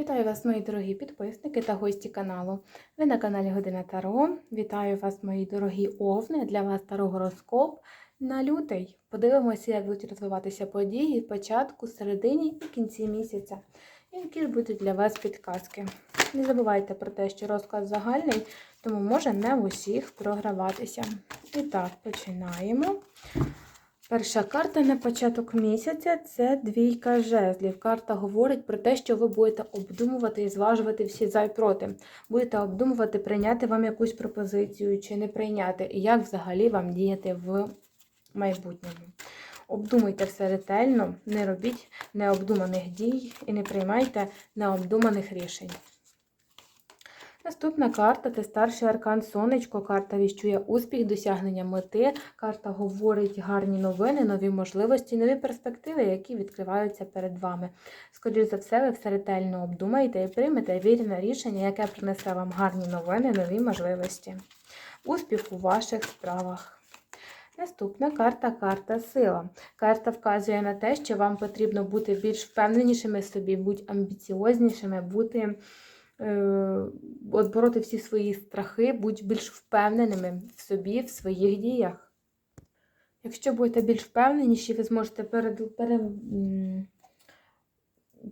Вітаю вас, мої дорогі підписники та гості каналу. Ви на каналі Година Таро. Вітаю вас, мої дорогі овни. Для вас таро гороскоп на лютий. Подивимося, як будуть розвиватися події в початку, середині і кінці місяця. І які ж будуть для вас підказки. Не забувайте про те, що розклад загальний, тому може не в усіх програватися. І так, починаємо. Перша карта на початок місяця це двійка жезлів. Карта говорить про те, що ви будете обдумувати і зважувати всі за і проти. Будете обдумувати, прийняти вам якусь пропозицію чи не прийняти, і як взагалі вам діяти в майбутньому. Обдумуйте все ретельно, не робіть необдуманих дій і не приймайте необдуманих рішень. Наступна карта це старший аркан Сонечко. Карта віщує успіх, досягнення мети. Карта говорить гарні новини, нові можливості, нові перспективи, які відкриваються перед вами. Скоріше за все, ви все ретельно обдумаєте і приймете вірне рішення, яке принесе вам гарні новини, нові можливості. Успіх у ваших справах. Наступна карта карта сила. Карта вказує на те, що вам потрібно бути більш впевненішими собі, бути амбіціознішими, бути отбороти всі свої страхи, будь більш впевненими в собі, в своїх діях. Якщо будете більш впевненіші, ви зможете перед, пере,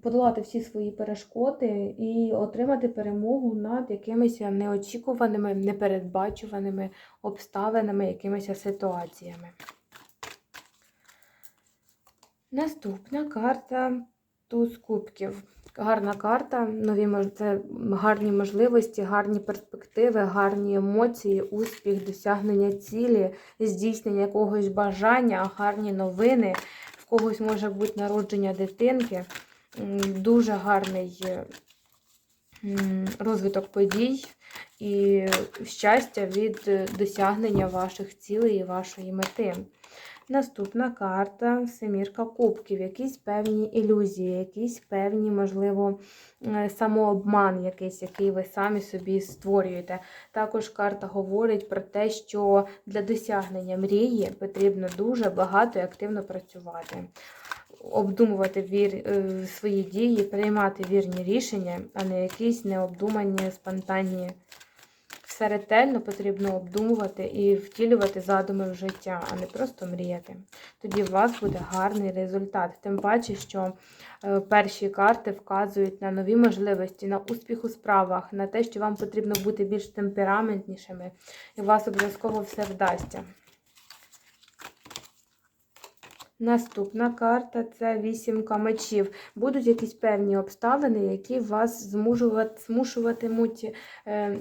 подолати всі свої перешкоди і отримати перемогу над якимись неочікуваними, непередбачуваними обставинами, якимись ситуаціями. Наступна карта туз кубків. Гарна карта, нові це гарні можливості, гарні перспективи, гарні емоції, успіх, досягнення цілі, здійснення якогось бажання, гарні новини. В когось може бути народження дитинки. Дуже гарний розвиток подій і щастя від досягнення ваших цілей і вашої мети. Наступна карта семірка кубків, якісь певні ілюзії, якісь певні, можливо, е, самообман, якийсь, який ви самі собі створюєте. Також карта говорить про те, що для досягнення мрії потрібно дуже багато і активно працювати. Обдумувати вір, е, свої дії, приймати вірні рішення, а не якісь необдумані, спонтанні все ретельно потрібно обдумувати і втілювати задуми в життя, а не просто мріяти. Тоді у вас буде гарний результат. Тим паче, що е, перші карти вказують на нові можливості, на успіх у справах, на те, що вам потрібно бути більш темпераментнішими, і у вас обов'язково все вдасться. Наступна карта це вісімка мечів. Будуть якісь певні обставини, які вас змушуватимуть е,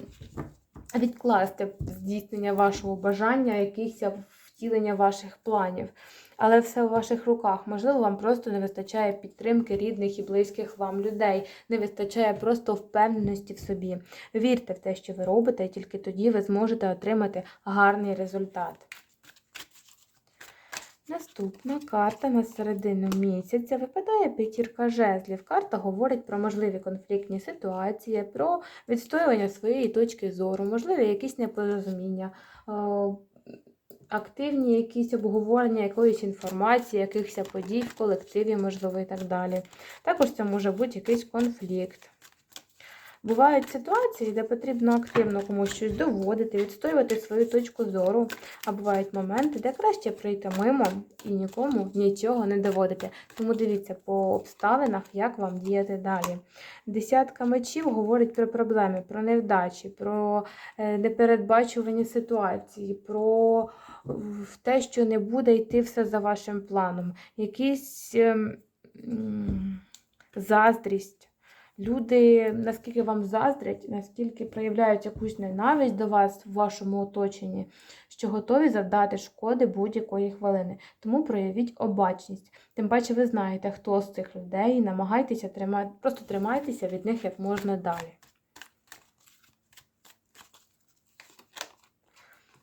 відкласти здійснення вашого бажання, якихось втілення ваших планів. Але все у ваших руках. Можливо, вам просто не вистачає підтримки рідних і близьких вам людей, не вистачає просто впевненості в собі. Вірте в те, що ви робите, і тільки тоді ви зможете отримати гарний результат. Наступна карта на середину місяця випадає п'ятірка жезлів. Карта говорить про можливі конфліктні ситуації, про відстоювання своєї точки зору, можливі якісь непорозуміння, активні якісь обговорення якоїсь інформації, якихось подій в колективі, можливо, і так далі. Також це може бути якийсь конфлікт. Бувають ситуації, де потрібно активно комусь щось доводити, відстоювати свою точку зору. А бувають моменти, де краще прийти мимо і нікому нічого не доводити. Тому дивіться по обставинах, як вам діяти далі. Десятка мечів говорить про проблеми, про невдачі, про е, непередбачувані ситуації, про те, що не буде йти все за вашим планом. Якісь ем, заздрість. Люди, наскільки вам заздрять, наскільки проявляють якусь ненависть до вас в вашому оточенні, що готові завдати шкоди будь-якої хвилини. Тому проявіть обачність. Тим паче, ви знаєте, хто з цих людей, намагайтеся тримати, просто тримайтеся від них як можна далі.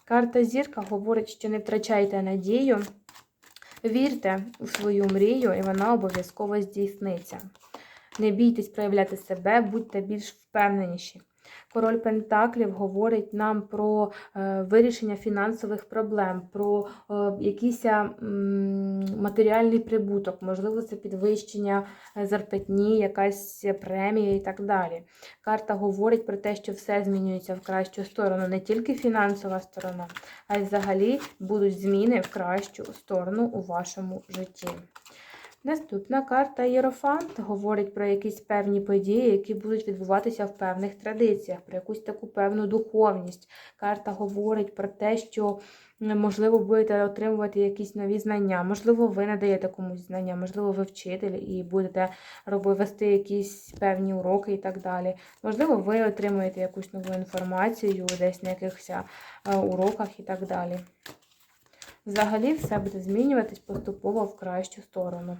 Карта зірка говорить, що не втрачайте надію, вірте у свою мрію, і вона обов'язково здійсниться. Не бійтесь проявляти себе, будьте більш впевненіші. Король Пентаклів говорить нам про е, вирішення фінансових проблем, про е, якийсь матеріальний прибуток, можливо, це підвищення е, зарплатні, якась премія і так далі. Карта говорить про те, що все змінюється в кращу сторону, не тільки фінансова сторона, а й взагалі будуть зміни в кращу сторону у вашому житті. Наступна карта Єрофант говорить про якісь певні події, які будуть відбуватися в певних традиціях, про якусь таку певну духовність. Карта говорить про те, що можливо будете отримувати якісь нові знання, можливо, ви надаєте комусь знання, можливо, ви вчитель і будете роби- вести якісь певні уроки і так далі. Можливо, ви отримуєте якусь нову інформацію десь на якихось е, уроках і так далі. Взагалі все буде змінюватись поступово в кращу сторону.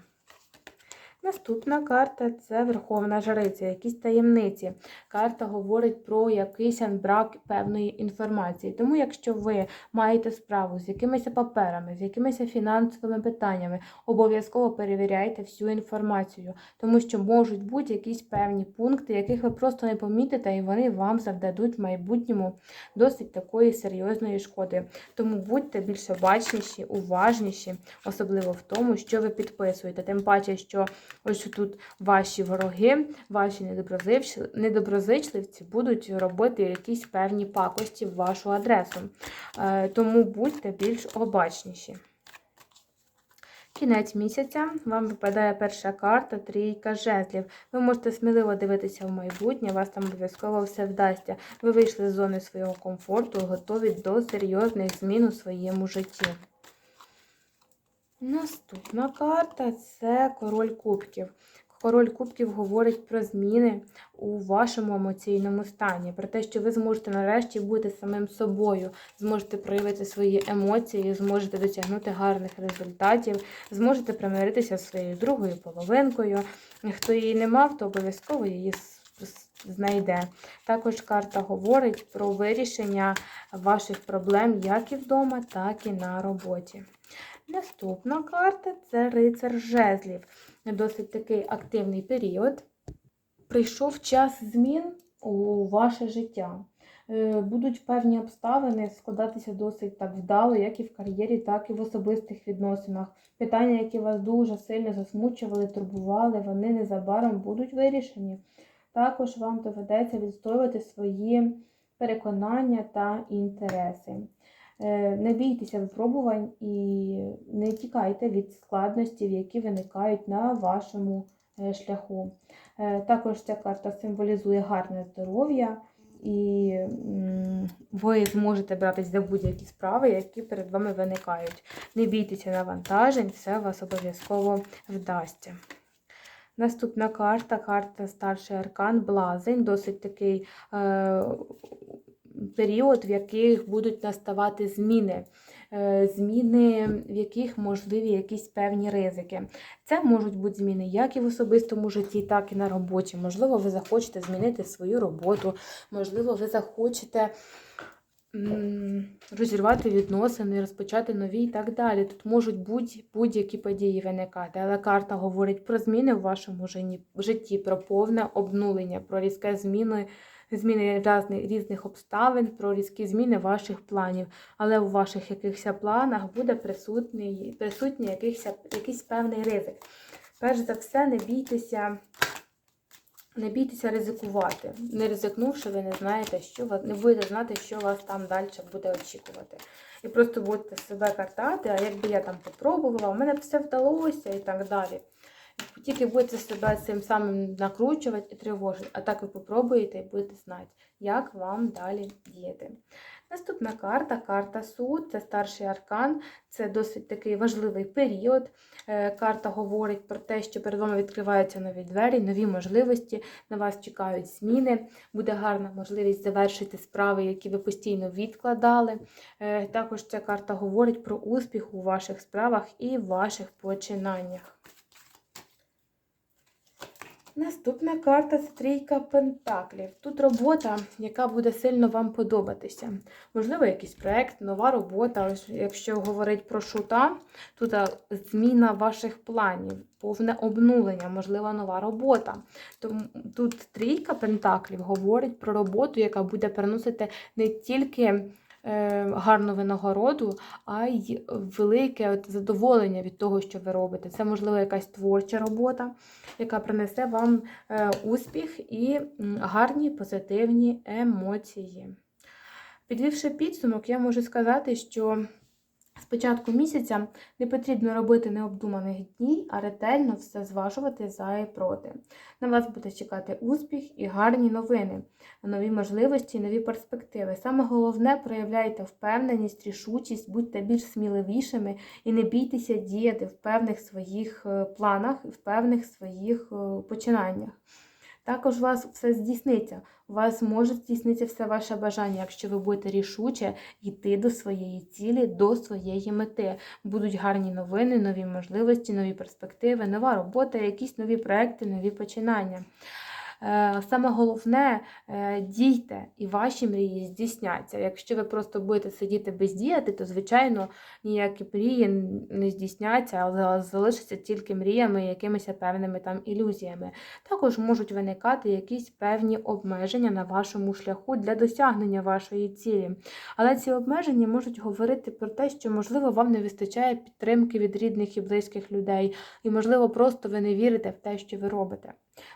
Наступна карта це Верховна Жриця, якісь таємниці. Карта говорить про якийсь брак певної інформації. Тому, якщо ви маєте справу з якимись паперами, з якимись фінансовими питаннями, обов'язково перевіряйте всю інформацію, тому що можуть бути якісь певні пункти, яких ви просто не помітите, і вони вам завдадуть в майбутньому досить такої серйозної шкоди. Тому будьте більш обачніші, уважніші, особливо в тому, що ви підписуєте. Тим паче, що ось тут ваші вороги, ваші недоброзичливці, будуть робити якісь певні пакості в вашу адресу. Е, Тому будьте більш обачніші. Кінець місяця вам випадає перша карта трійка жезлів. Ви можете сміливо дивитися в майбутнє, вас там обов'язково все вдасться. Ви вийшли з зони свого комфорту, готові до серйозних змін у своєму житті. Наступна карта це король кубків. Король кубків говорить про зміни у вашому емоційному стані, про те, що ви зможете нарешті бути самим собою, зможете проявити свої емоції, зможете досягнути гарних результатів, зможете примиритися зі своєю другою половинкою. Хто її не мав, то обов'язково її знайде. Також карта говорить про вирішення ваших проблем як і вдома, так і на роботі. Наступна карта це рицар жезлів. Досить такий активний період. Прийшов час змін у ваше життя. Е, Будуть певні обставини складатися досить так вдало, як і в кар'єрі, так і в особистих відносинах. Питання, які вас дуже сильно засмучували, турбували, вони незабаром будуть вирішені. Також вам доведеться відстоювати свої переконання та інтереси. Е, Не бійтеся випробувань і не тікайте від складностей, які виникають на вашому е, шляху. Е, Також ця карта символізує гарне здоров'я, і ви зможете братись за будь-які справи, які перед вами виникають. Не бійтеся навантажень, все вас обов'язково вдасться. Наступна карта карта старший аркан, блазень, досить такий період, в яких будуть наставати зміни. Е, Зміни, в яких можливі якісь певні ризики. Це можуть бути зміни як і в особистому житті, так і на роботі. Можливо, ви захочете змінити свою роботу, можливо, ви захочете розірвати відносини, розпочати нові і так далі. Тут можуть будь- будь-які події виникати, але карта говорить про зміни в вашому житті, про повне обнулення, про різке зміни. Зміни різних, різних обставин, про різкі зміни ваших планів. Але у ваших якихось планах буде присутній, присутній якийсь, якийсь певний ризик. Перш за все, не бійтеся, не бійтеся ризикувати. Не ризикнувши, ви не знаєте, що вас, не будете знати, що вас там далі буде очікувати. І просто будете себе картати, а якби я там попробувала, у мене все вдалося і так далі. Тільки будете себе цим самим накручувати і тривожити, а так ви попробуєте і будете знати, як вам далі діяти. Наступна карта карта суд, це старший аркан, це досить такий важливий період. Е, Карта говорить про те, що перед вами відкриваються нові двері, нові можливості, на вас чекають зміни. Буде гарна можливість завершити справи, які ви постійно відкладали. Е, Також ця карта говорить про успіх у ваших справах і ваших починаннях. Наступна карта це трійка пентаклів. Тут робота, яка буде сильно вам подобатися. Можливо, якийсь проект, нова робота. Якщо говорить про шута, тут зміна ваших планів, повне обнулення, можливо, нова робота. Тому тут трійка пентаклів говорить про роботу, яка буде приносити не тільки е, гарну винагороду, а й велике от задоволення від того, що ви робите. Це, можливо, якась творча робота, яка принесе вам е, успіх і гарні позитивні емоції. Підвівши підсумок, я можу сказати, що з початку місяця не потрібно робити необдуманих дій, а ретельно все зважувати за і проти. На вас буде чекати успіх і гарні новини, нові можливості, нові перспективи. Саме головне проявляйте впевненість, рішучість, будьте більш сміливішими і не бійтеся діяти в певних своїх е, планах, в певних своїх е, починаннях. Також у вас все здійсниться. У вас може здійснитися все ваше бажання, якщо ви будете рішуче йти до своєї цілі, до своєї мети. Будуть гарні новини, нові можливості, нові перспективи, нова робота, якісь нові проекти, нові починання. Е, Саме головне, е, дійте, і ваші мрії здійсняться. Якщо ви просто будете сидіти бездіяти, то, звичайно, ніякі мрії не здійсняться, але залишаться тільки мріями, якимись певними там ілюзіями. Також можуть виникати якісь певні обмеження на вашому шляху для досягнення вашої цілі. Але ці обмеження можуть говорити про те, що, можливо, вам не вистачає підтримки від рідних і близьких людей, і, можливо, просто ви не вірите в те, що ви робите.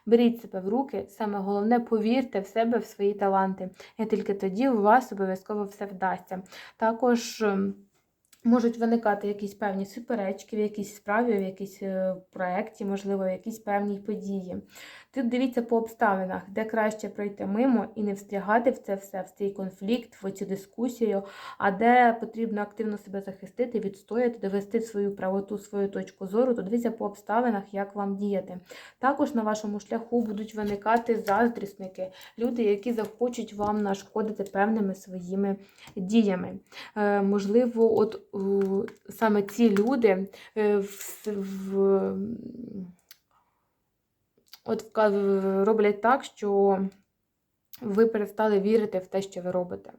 Беріть себе в руки, саме головне, повірте в себе, в свої таланти. І тільки тоді у вас обов'язково все вдасться. Також ем, можуть виникати якісь певні суперечки в якійсь справі, в якійсь е, проєкті, можливо, в якійсь певній події. Тут дивіться по обставинах, де краще пройти мимо і не встрягати в це все, в цей конфлікт, в цю дискусію, а де потрібно активно себе захистити, відстояти, довести свою правоту, свою точку зору, то дивіться по обставинах, як вам діяти. Також на вашому шляху будуть виникати заздрісники, люди, які захочуть вам нашкодити певними своїми діями. Е, можливо, от саме ці люди е, в, в от роблять так, що ви перестали вірити в те, що ви робите,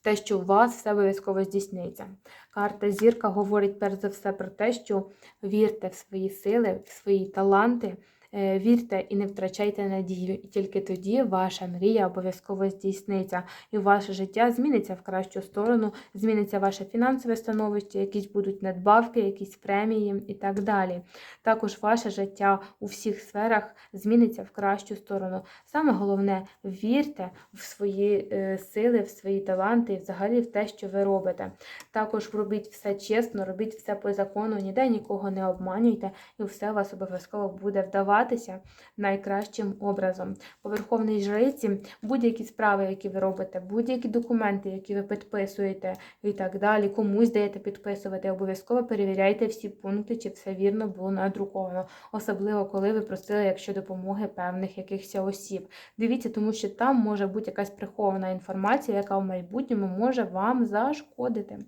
в те, що у вас все обов'язково здійсниться. Карта зірка говорить перш за все про те, що вірте в свої сили, в свої таланти. Е, Вірте і не втрачайте надію, і тільки тоді ваша мрія обов'язково здійсниться, і ваше життя зміниться в кращу сторону, зміниться ваше фінансове становище, якісь будуть надбавки, якісь премії і так далі. Також ваше життя у всіх сферах зміниться в кращу сторону. Саме головне, вірте в свої е, сили, в свої таланти і взагалі в те, що ви робите. Також робіть все чесно, робіть все по закону, ніде нікого не обманюйте, і все вас обов'язково буде вдаватися найкращим образом. По жриці будь-які справи, які ви робите, будь-які документи, які ви підписуєте і так далі, комусь даєте підписувати, обов'язково перевіряйте всі пункти, чи все вірно було надруковано, особливо коли ви просили, якщо допомоги певних якихось осіб. Дивіться, тому що там може бути якась прихована інформація, яка в майбутньому може вам зашкодити.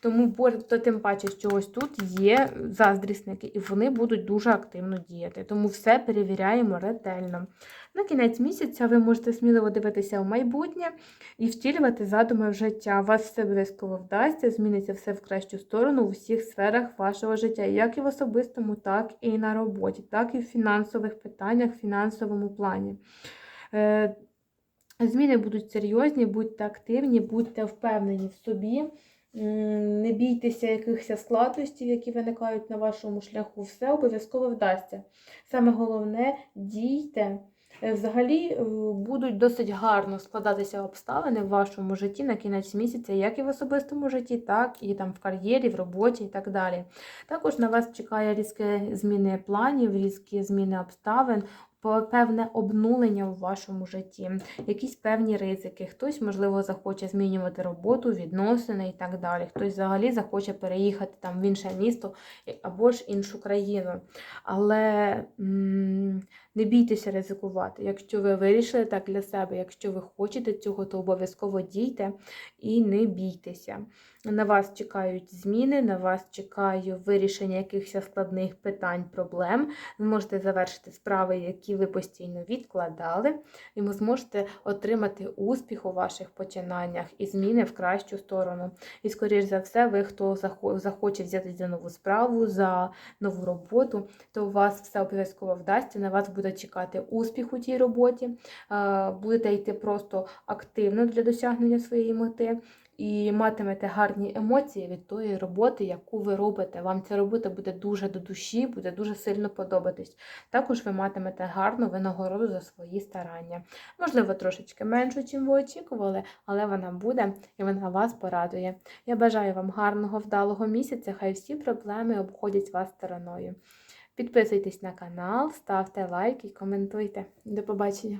Тому то тим паче, що ось тут є заздрісники, і вони будуть дуже активно діяти. Тому все перевіряємо ретельно. На кінець місяця ви можете сміливо дивитися в майбутнє і втілювати задуми в життя. Вас все обов'язково вдасться, зміниться все в кращу сторону у всіх сферах вашого життя, як і в особистому, так і на роботі, так і в фінансових питаннях, в фінансовому плані. Е, Зміни будуть серйозні, будьте активні, будьте впевнені в собі. Не бійтеся якихось складностей, які виникають на вашому шляху. Все обов'язково вдасться. Саме головне дійте. Е, Взагалі е, будуть досить гарно складатися обставини в вашому житті на кінець місяця, як і в особистому житті, так і там в кар'єрі, в роботі і так далі. Також на вас чекає різке зміни планів, різкі зміни обставин. Певне обнулення в вашому житті, якісь певні ризики. Хтось, можливо, захоче змінювати роботу, відносини і так далі. Хтось взагалі захоче переїхати там в інше місто або ж іншу країну. Але м, не бійтеся ризикувати. Якщо ви вирішили так для себе, якщо ви хочете цього, то обов'язково дійте і не бійтеся. На вас чекають зміни, на вас чекає вирішення якихось складних питань, проблем. Ви можете завершити справи, які ви постійно відкладали, і ви зможете отримати успіх у ваших починаннях і зміни в кращу сторону. І, скоріш за все, ви, хто захо- захоче взяти за нову справу, за нову роботу, то у вас все обов'язково вдасться. На вас буде чекати успіх у тій роботі. Е, Будете йти просто активно для досягнення своєї мети. І матимете гарні емоції від тої роботи, яку ви робите. Вам ця робота буде дуже до душі, буде дуже сильно подобатись. Також ви матимете гарну винагороду за свої старання. Можливо, трошечки меншу, чим ви очікували, але вона буде і вона вас порадує. Я бажаю вам гарного, вдалого місяця. Хай всі проблеми обходять вас стороною. Підписуйтесь на канал, ставте лайк і коментуйте. До побачення!